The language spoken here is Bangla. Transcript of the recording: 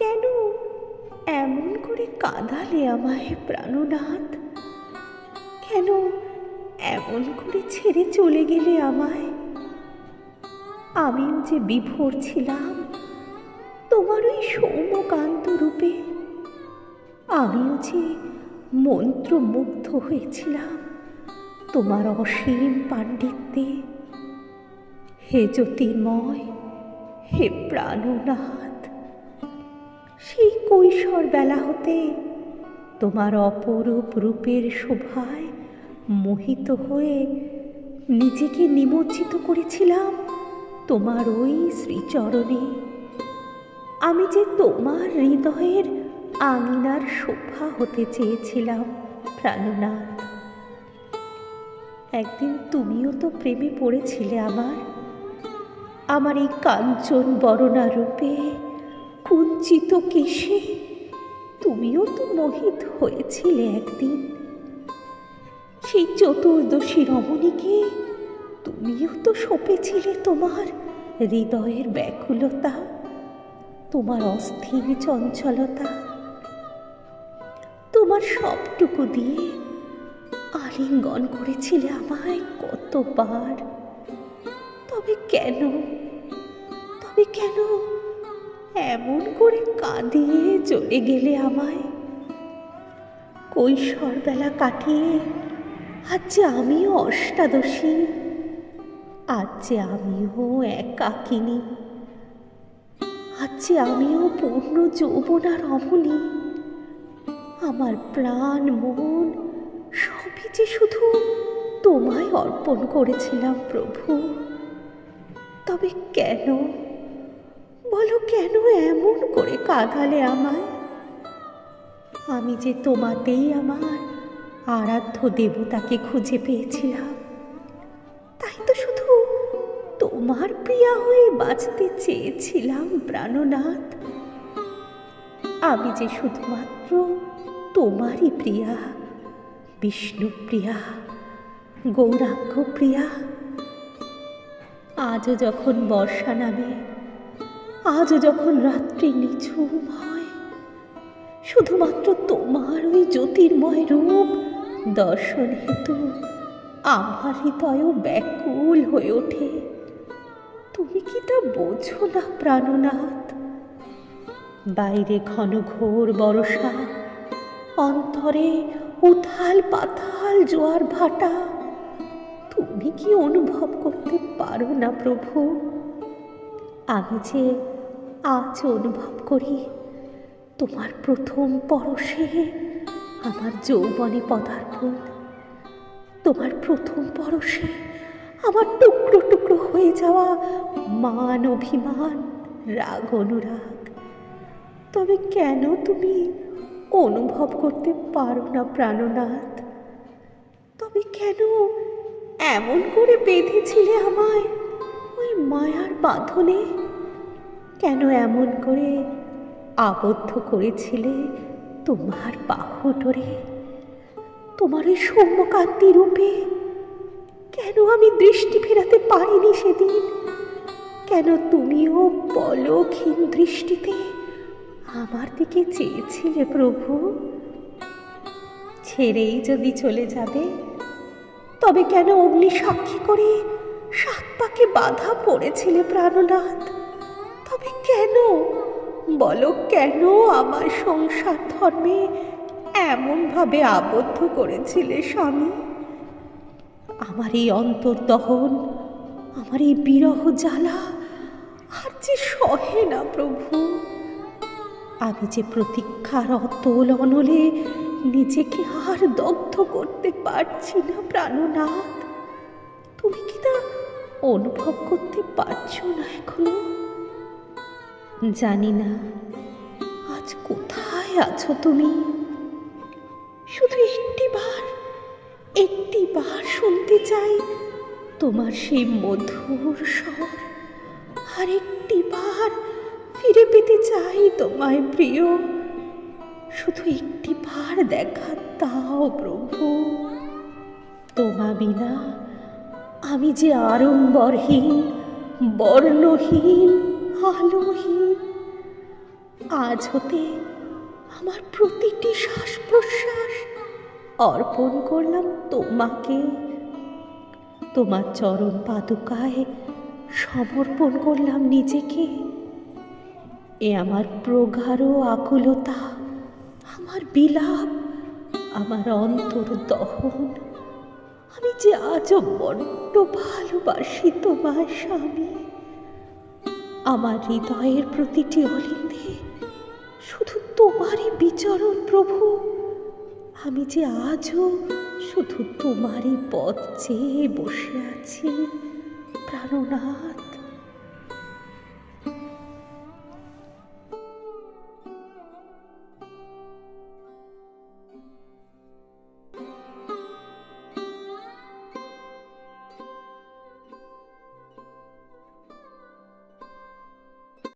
কেন? এমন করে কাঁদালে আমায় প্রাণনাথ। কেন এমন করে ছেড়ে চলে গেলে আমায়? আমিও যে বিভোর ছিলাম, তোমার ওই সৌম্যকান্ত রূপে। আমিও যে মন্ত্রমুগ্ধ হয়েছিলাম, তোমার অসীম পাণ্ডিত্যে। হে জ্যোতির্ময়, হে প্রাণনাথ। সেই কৈশোর বেলা হতে তোমার অপরূপ রূপের শোভায় মোহিত হয়ে নিজেকে নিমজ্জিত করেছিলাম তোমার ওই শ্রীচরণে। আমি যে তোমার হৃদয়ের আঙিনার শোভা হতে চেয়েছিলাম, প্রাণনাথ। একদিন তুমিও তো প্রেমে পড়েছিলে আমার। আমার এই কাঞ্চন বরণা রূপে কুঞ্চিত কেশে তুমিও তো মোহিত হয়েছিলে একদিন। সেই চতুর্দশী রমণীকে তুমিও তো সঁপেছিলে তোমার হৃদয়ের ব্যাকুলতা, তোমার অস্থির চঞ্চলতা। তোমার সবটুকু দিয়ে আলিঙ্গন করেছিলে আমায় কতবার। তবে কেন? তবে কেন এমন করে কাঁদিয়ে চলে গেলে আমায়। কৈশোর বেলা কাটিয়ে আজ যে আমিও অষ্টাদশী, আজ যে আমিও একাকিনী, আজ যে আমিও পূর্ণ যৌবনা রমণী আমার প্রাণ, মন সবই যে শুধু তোমায় অর্পণ করেছিলাম প্রভু। তবে কেন বলো কেন এমন করে কাঁদালে আমায়? আমি যে তোমাতেই আমার আরাধ্য দেবতাকে খুঁজে পেয়েছিলাম। তাই তো শুধু তোমার প্রিয়া হয়ে বাঁচতে চেয়েছিলাম প্রাণনাথ। আমি যে শুধুমাত্র তোমারই প্রিয়া বিষ্ণুপ্রিয়া গৌরাঙ্গ প্রিয়া, আজও যখন বর্ষা নামে আজও যখন রাত্রি নিঝুম হয়, শুধুমাত্র তোমার ওই জ্যোতির্ময় রূপ দর্শন হেতু আমার হৃদয়ও ব্যাকুল হয়ে ওঠে। তুমি কি তা বোঝো না, প্রাণনাথ? বাইরে ঘন ঘোর বরষা, অন্তরে উথাল পাতাল জোয়ার ভাটা, তুমি কি অনুভব করতে পারো না প্রভু? আমি যে আজ অনুভব করি, তোমার প্রথম পরশে আমার যৌবনে পদার্পণ, তোমার প্রথম পরশে আমার টুকরো টুকরো হয়ে যাওয়া মান অভিমান, রাগ অনুরাগ। তবে কেন তুমি অনুভব করতে পারো না প্রাণনাথ? তবে কেন এমন করে বেঁধেছিলে আমায়? মায়ার বাঁধনে কেন এমন করে আবদ্ধ করেছিলে তোমার বাহু ডোরে তোমার ওই সৌম্যকান্তি রূপে কেন আমি দৃষ্টি ফেরাতে পারিনি সেদিন? কেন তুমিও পলকহীন দৃষ্টিতে আমার দিকে চেয়েছিলে প্রভু? ছেড়েই যদি চলে যাবে, তবে কেন অগ্নি সাক্ষী করে পাকে বাধা পড়েছিলে প্রাণনাথ। তবে কেন? বলো কেন আমার সংসার ধর্মে এমনভাবে আবদ্ধ করেছিলে স্বামী? আমার এই অন্তর্দহন, আমার এই বিরহ জ্বালা, আর যে সহে না প্রভু। আমি যে প্রতীক্ষার অতল অনলে নিজেকে আর দগ্ধ করতে পারছি না প্রাণনাথ। তুমি কি অনুভব করতে পারছ না এখনও? জানি না, আজ কোথায় আছো তুমি? শুধু একটি বার একটি বার শুনতে চাই তোমার সেই মধুর স্বর। আর একটি বার ফিরে পেতে চাই তোমায় প্রিয়। শুধু একটি বার দেখা দাও প্রভু। তোমা বিনা আমি যে আড়ম্বরহীন, বর্ণহীন, আলোহীন, আজ হতে আমার প্রতিটি শ্বাস প্রশ্বাস অর্পণ করলাম তোমাকে। তোমার চরণ পাদুকায় সমর্পণ করলাম নিজেকে। এ আমার প্রগাঢ় আকুলতা, আমার বিলাপ, আমার অন্তর দহন আমি যে আজও বড্ড ভালোবাসি তোমার স্বামী। আমার হৃদয়ের প্রতিটি অলিন্দে শুধু তোমারই বিচরণ প্রভু। আমি যে আজও শুধু তোমারই পথ চেয়ে বসে আছি, প্রাণনাথ।